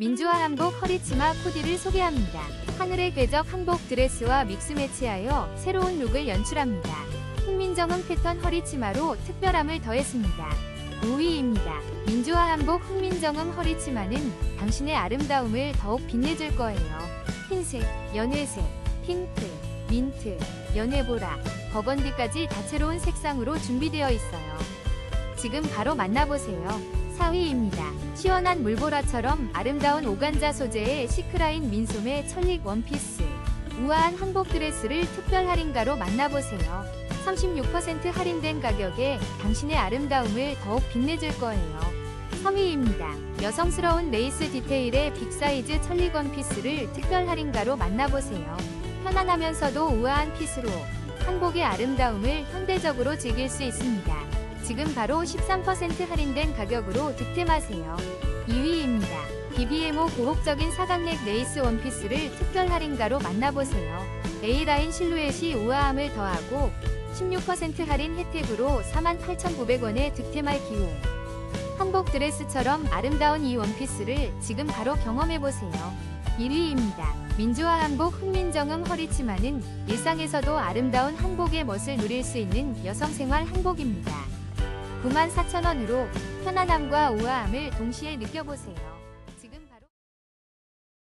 민주화 한복 허리치마 코디를 소개합니다. 하늘의 궤적 한복 드레스와 믹스 매치하여 새로운 룩을 연출합니다. 훈민정음 패턴 허리치마로 특별함을 더했습니다. 5위입니다. 민주화 한복 훈민정음 허리치마는 당신의 아름다움을 더욱 빛내줄 거예요. 흰색, 연회색, 핑크, 민트, 연회보라, 버건디까지 다채로운 색상으로 준비되어 있어요. 지금 바로 만나보세요. 4위입니다. 시원한 물보라처럼 아름다운 오간자 소재의 시크라인 민소매 천릭 원피스. 우아한 한복 드레스를 특별 할인가로 만나보세요. 36% 할인된 가격에 당신의 아름다움을 더욱 빛내줄 거예요. 3위입니다. 여성스러운 레이스 디테일의 빅사이즈 천릭 원피스를 특별 할인가로 만나보세요. 편안하면서도 우아한 핏으로 한복의 아름다움을 현대적으로 즐길 수 있습니다. 지금 바로 13% 할인된 가격으로 득템하세요. 2위입니다. BBMO 고혹적인 사각넥 레이스 원피스를 특별 할인가로 만나보세요. A라인 실루엣이 우아함을 더하고 16% 할인 혜택으로 48,900원에 득템할 기회. 한복 드레스처럼 아름다운 이 원피스를 지금 바로 경험해보세요. 1위입니다. 민주화 한복 훈민정음 허리치마는 일상에서도 아름다운 한복의 멋을 누릴 수 있는 여성생활 한복입니다. 94,000원으로 편안함과 우아함을 동시에 느껴보세요.